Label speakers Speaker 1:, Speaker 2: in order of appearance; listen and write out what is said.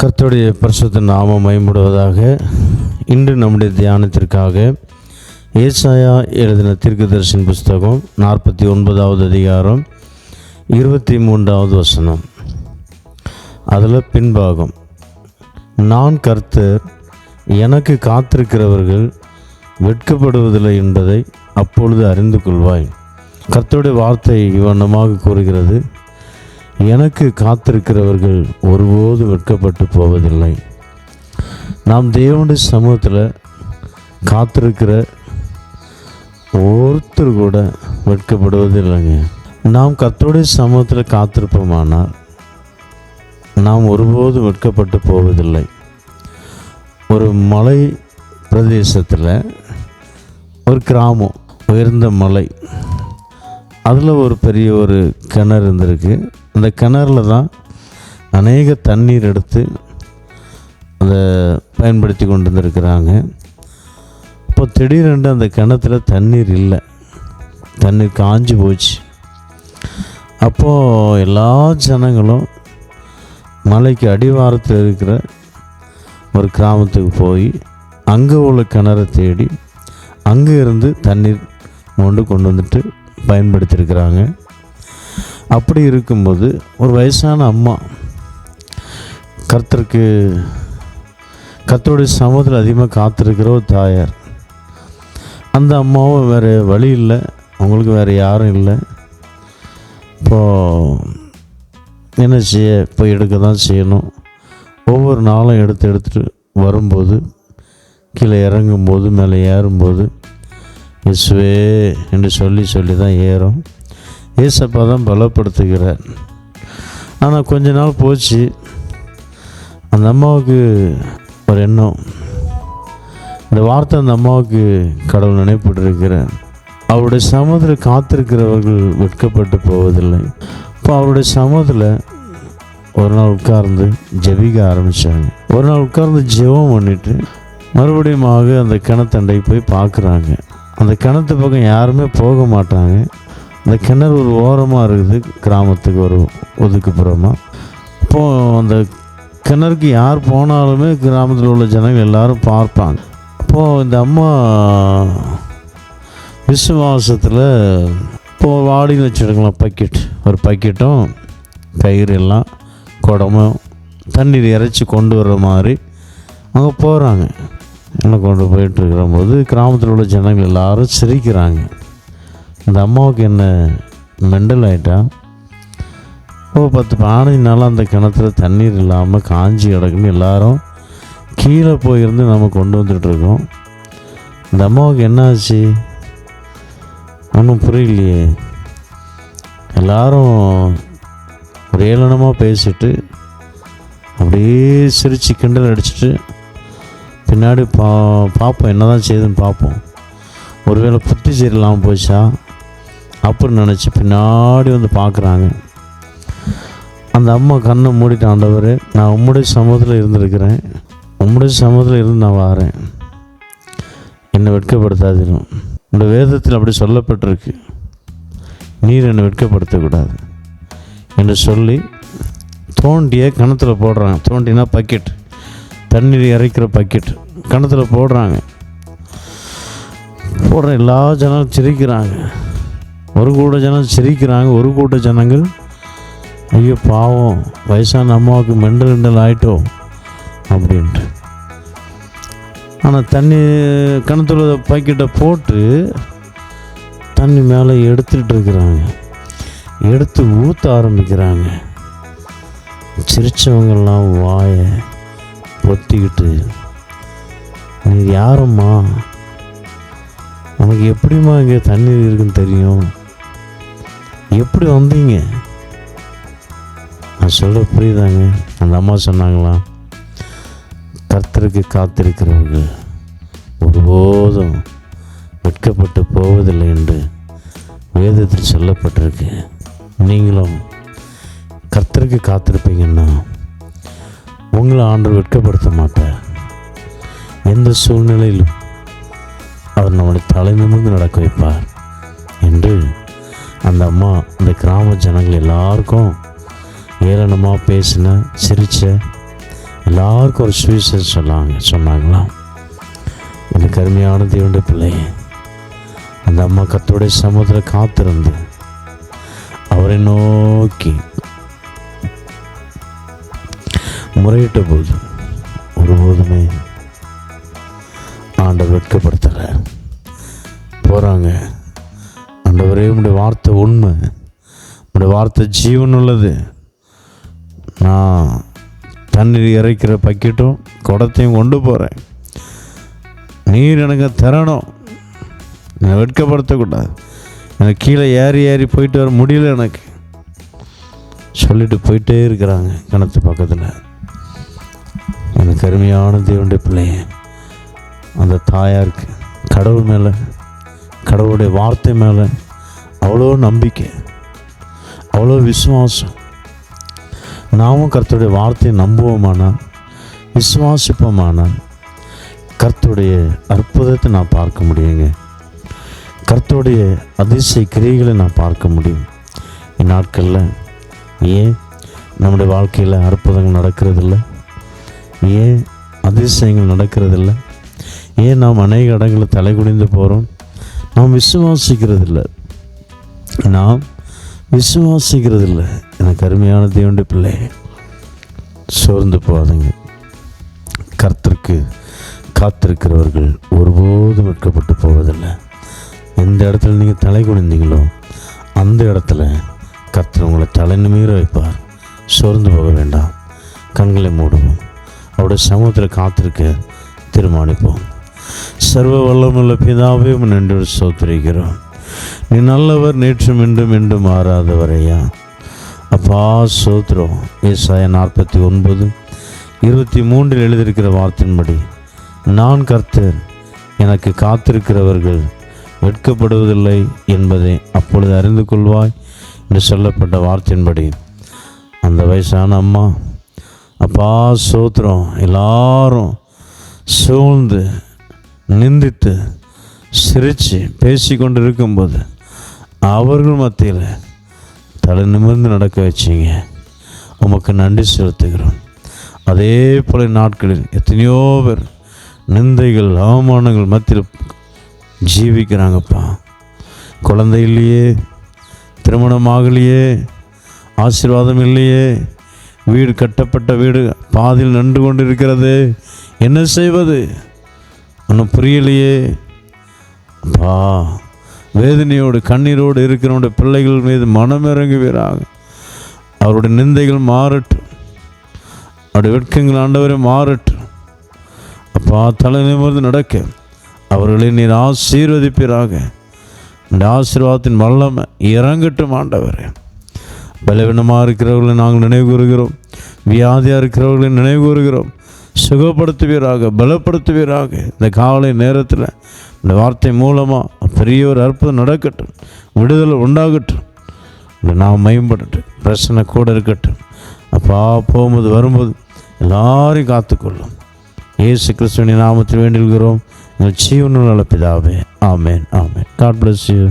Speaker 1: கர்த்தருடைய பரிசுத்த நாமம் மயம்படுவதாக இன்று நம்முடைய தியானத்திற்காக ஏசாயா எழுதின தீர்க்கதரிசன புஸ்தகம் நாற்பத்தி ஒன்பதாவது அதிகாரம் இருபத்தி மூன்றாவது வசனம். அதில் பின்பாகம் நான் கர்த்தர் எனக்கு காத்திருக்கிறவர்கள் வெட்கப்படுவதில்லை என்பதை அப்பொழுது அறிந்து கொள்வாய். கர்த்தருடைய வார்த்தை இவ்வண்ணமாக கூறுகிறது எனக்கு காத்திருக்கிறவர்கள் ஒருபோதும் வெட்கப்பட்டு போவதில்லை. நாம் தேவனுடைய சமூகத்தில் காத்திருக்கிற ஒருத்தர் கூட வெட்கப்படுவதில்லைங்க. நாம் கர்த்தருடைய சமூகத்தில் காத்திருப்போமானால் நாம் ஒருபோதும் வெட்கப்பட்டு போவதில்லை. ஒரு மலை பிரதேசத்தில் ஒரு கிராமம் உயர்ந்த மலை. அதில் ஒரு பெரிய ஒரு கிணறு இருந்திருக்கு. அந்த கிணறுல தான் அநேக தண்ணீர் எடுத்து அதை பயன்படுத்தி கொண்டு வந்திருக்கிறாங்க இப்போ திடீரென்று அந்த கிணத்துல தண்ணீர் இல்லை. தண்ணீர் காஞ்சு போச்சு. அப்போது எல்லா ஜனங்களும் மலைக்கு அடிவாரத்தில் இருக்கிற ஒரு கிராமத்துக்கு போய் அங்கே உள்ள கிணறை தேடி அங்கே இருந்து தண்ணீர் மொண்டு கொண்டு வந்துட்டு பயன்படுத்தியிருக்கிறாங்க அப்படி இருக்கும்போது ஒரு வயசான அம்மா கர்த்தருக்கு கர்த்தருடைய சமூகத்தில் அதிகமாக காத்திருக்கிற ஒரு தாயார். அந்த அம்மாவும் வேறு வழி இல்லை அவங்களுக்கு வேறு யாரும் இல்லை. இப்போது என்ன செய்ய போய் எடுக்க தான் செய்யணும். ஒவ்வொரு நாளும் எடுத்து எடுத்துட்டு வரும்போது கீழே இறங்கும்போது மேலே ஏறும்போது இயேசுவே என்று சொல்லி சொல்லி தான் ஏறும். ஏசப்பா தான் பலப்படுத்துகிறார். ஆனால் கொஞ்ச நாள் போச்சு. அந்த அம்மாவுக்கு ஒரு எண்ணம். இந்த வார்த்தை அந்த அம்மாவுக்கு கடவுள் நினைப்பட்டிருக்கிறார். அவருடைய சமூகத்தில் காத்திருக்கிறவர்கள் வெட்கப்பட்டு போவதில்லை. இப்போ அவருடைய சமூகத்தில் ஒரு நாள் உட்கார்ந்து ஜெபிக்க ஆரம்பித்தாங்க ஒரு நாள் உட்கார்ந்து ஜெபம் பண்ணிவிட்டு மறுபடியும் அந்த கிணத்தண்டை போய் பார்க்குறாங்க. அந்த கிணத்து பக்கம் யாருமே போக மாட்டாங்க. அந்த கிணறு ஒரு ஓரமாக இருக்குது கிராமத்துக்கு ஒரு ஒதுக்குப்புறமாக இப்போது அந்த கிணறுக்கு யார் போனாலுமே கிராமத்தில் உள்ள ஜனங்கள் எல்லோரும் பார்ப்பாங்க. அப்போது இந்த அம்மா விசுவாசத்தில் இப்போது வாடின்னு வச்சுருக்கலாம் பக்கெட். ஒரு பக்கெட்டும் கயிறு எல்லாம் குடமும் தண்ணீர் இறைச்சி கொண்டு வர்ற மாதிரி அங்கே போகிறாங்க என்ன கொண்டு போயிட்டுருக்கிற போது கிராமத்தில் உள்ள ஜனங்கள் எல்லோரும் சிரிக்கிறாங்க. இந்த அம்மாவுக்கு என்ன மெண்டல் ஆகிட்டான் ஓ பத்து பதினஞ்சு நாளாக அந்த கிணத்துல தண்ணீர் இல்லாமல் காஞ்சி கிடக்குன்னு எல்லாரும் கீழே போயிருந்து நம்ம கொண்டு வந்துட்டுருக்கோம் இந்த அம்மாவுக்கு என்ன ஆச்சு? ஒன்றும் புரியலையே. எல்லாரும் ஒரு ஏளனமாக பேசிட்டு அப்படியே சிரித்து கிண்டல் அடிச்சுட்டு பின்னாடி பா பார்ப்போம் என்ன தான் செய்யுதுன்னு பார்ப்போம் ஒருவேளை புத்தி சரியில்லாமல் போச்சா? அப்படின்னு நினச்சி பின்னாடி வந்து பார்க்குறாங்க. அந்த அம்மா கண்ணை மூடிட்டு ஆண்டவர் நான் உம்முடைய சமூகத்தில் இருந்திருக்கிறேன். உம்முடைய சமூகத்தில் இருந்து நான் வாரேன். என்னை வெட்கப்படுத்தாதிரும் இந்த வேதத்தில் அப்படி சொல்லப்பட்டிருக்கு. நீர் என்னை வெட்கப்படுத்தக்கூடாது. என்று சொல்லி தோண்டிய கிணத்துல போடுறாங்க. தோண்டினா பக்கெட். தண்ணீர் இறைக்கிற பக்கெட். கிணத்துல போடுறாங்க. போடுற எல்லா ஜனங்களும் சிரிக்கிறாங்க. ஒரு கூட்ட ஜனம் சிரிக்கிறாங்க ஒரு கூட்ட ஜனங்கள் ஐயோ பாவம் வயசான அம்மாவுக்கு மெண்டல் மெண்டல் ஆயிட்டோம் அப்படின்ட்டு. ஆனால் தண்ணி கிணத்துல பாக்கெட்டை போட்டு தண்ணி மேலே எடுத்துக்கிட்டு இருக்கிறாங்க. எடுத்து ஊற்ற ஆரம்பிக்கிறாங்க. சிரித்தவங்கெல்லாம் வாயை பொத்திக்கிட்டு நீ யாரம்மா? உனக்கு எப்படிம்மா இங்கே தண்ணி இருக்குன்னு தெரியும்? எப்படி வந்தீங்க? நான் சொல்ல புரியுதாங்க? அந்த அம்மா சொன்னாங்களா கர்த்தருக்கு காத்திருக்கிறவர்கள் ஒருபோதும் வெட்கப்பட்டு போவதில்லை என்று வேதத்தில் சொல்லப்பட்டிருக்கு. நீங்களும் கர்த்தருக்கு காத்திருப்பீங்கன்னா உங்களை ஆண்டவர் வெட்கப்படுத்த மாட்டார். எந்த சூழ்நிலையிலும் அவர் நம்மளை தலை நிமிர்ந்து நடக்க வைப்பார் என்று அந்த அம்மா அந்த கிராம ஜனங்கள் எல்லாருக்கும் ஏளனமாக பேசின சிரிச்ச எல்லாருக்கும் ஒரு சுவிசேஷம் சொன்னாங்க சொன்னாங்களாம் எனக்கு அருமையான தேவனுடைய பிள்ளையே அந்த அம்மா கத்தோடைய சமுதிர காத்திருந்து அவரை நோக்கி முறையிட்ட போது ஒருபோதுமே ஆண்டவர் வெட்கப்படுத்துகிறார் போகிறாங்க ஆண்டவரே உடைய வார்த்தை உண்மை. உடைய வார்த்தை ஜீவன் உள்ளது நான் தண்ணீர் இறைக்கிற பக்கெட்டும் குடத்தையும் கொண்டு போகிறேன் நீர் எனக்கு தரணும். என்னை வெட்கப்படுத்தக்கூடாது. எனக்கு கீழே ஏறி ஏறி போயிட்டு வர முடியல எனக்கு. சொல்லிட்டு போயிட்டே இருக்கிறாங்க கிணத்து பக்கத்தில். எனக்கு அருமையான தேவனுடைய பிள்ளைய அந்த தாயாருக்கு கடவுள் மேலே கடவுளுடைய வார்த்தை மேலே அவ்வளோ நம்பிக்கை அவ்வளோ விசுவாசம். நாமும் கர்த்தருடைய வார்த்தையை நம்புவோமானால் விசுவாசிப்போமானால் கர்த்தருடைய அற்புதத்தை நான் பார்க்க முடியுங்க. கர்த்தருடைய அதிசய கிரியைகளை நான் பார்க்க முடியும். இந்நாட்களில் ஏன் நம்முடைய வாழ்க்கையில் அற்புதங்கள் நடக்கிறதில்ல? ஏன் அதிசயங்கள் நடக்கிறதில்ல? ஏன் நாம் அநேக இடங்களில் தலைகுனிந்து போகிறோம் நாம் விசுவாசிக்கிறதில்ல. நாம் விசுவாசிக்கிறதில்ல. எனக்கு அருமையான தேவனுடைய பிள்ளை சோர்ந்து போகாதுங்க. கர்த்தருக்கு காத்திருக்கிறவர்கள் ஒருபோதும் வெட்கப்பட்டு போவதில்லை. எந்த இடத்துல நீங்கள் தலை குனிந்தீங்களோ அந்த இடத்துல கர்த்தர் உங்களை தலை நிமிர வைப்பார். சோர்ந்து போக வேண்டாம். கண்களை மூடுவோம். அவருடைய சமூகத்தில் காத்திருக்க தீர்மானிப்போம். சர்வ வல்லமுள்ள பிதாவே நின்று சோத்திரிக்கிறோம் நீ நல்லவர் நேற்றும் மீண்டும் இன்றும் மாறாதவரையா? அப்பா சோத்திரம் ஏசாய நாற்பத்தி ஒன்பது இருபத்தி மூன்றில் எழுதியிருக்கிற வார்த்தையின்படி நான் கர்த்தர் எனக்கு காத்திருக்கிறவர்கள் வெட்கப்படுவதில்லை என்பதை அப்பொழுது அறிந்து கொள்வாய் என்று சொல்லப்பட்ட வார்த்தையின்படி. அந்த வயசான அம்மா அப்பா சோத்திரம் எல்லாரும் சூழ்ந்து நிந்தித்து சிரித்து பேசி கொண்டு இருக்கும்போது அவர்கள் மத்தியில் தலை நிமிர்ந்து நடக்க வச்சிங்க. உமக்கு நன்றி செலுத்துகிறோம். அதே போல நாட்களில் எத்தனையோ பேர் நிந்தைகள் அவமானங்கள் மத்தியில் ஜீவிக்கிறாங்கப்பா. குழந்தை இல்லையே திருமணம் ஆகலையே ஆசீர்வாதம் இல்லையே வீடு கட்டப்பட்ட வீடு பாதியில் நின்று கொண்டு இருக்கிறது என்ன செய்வது? ஒன்றும் புரியலையே. அப்பா வேதனையோடு கண்ணீரோடு இருக்கிறவனுடைய பிள்ளைகள் மீது மனமிறங்குவீராக. அவருடைய நிந்தைகள் மாறட்டும். அவருடைய வெட்கங்கள் ஆண்டவரை மாறட்டும். அப்பா தலை நிமிர்ந்து நடக்க. அவர்களை நீர் ஆசீர்வதிப்பீராக. இந்த ஆசீர்வாதத்தின் வல்லமை இறங்கட்டும் ஆண்டவரே. பலவீனமாக இருக்கிறவர்களை நாங்கள் நினைவு கூறுகிறோம். வியாதியாக இருக்கிறவர்களை நினைவு கூறுகிறோம். சுகப்படுத்துவீராக பலப்படுத்துவீராக. இந்த காலை நேரத்தில் இந்த வார்த்தை மூலமாக பெரிய ஒரு அற்புதம் நடக்கட்டும் விடுதலை உண்டாகட்டும். இந்த நாம் மேம்படட்டும் பிரச்சனை கூட இருக்கட்டும். அப்பா போகும்போது வரும்போது எல்லாரையும் காத்துக்கொள்ளும். ஏசு கிறிஸ்துவனின் நாமத்தில் வேண்டியிருக்கிறோம் உங்கள் ஜீவனுள்ள பிதாவே. ஆமேன் ஆமேன். God bless you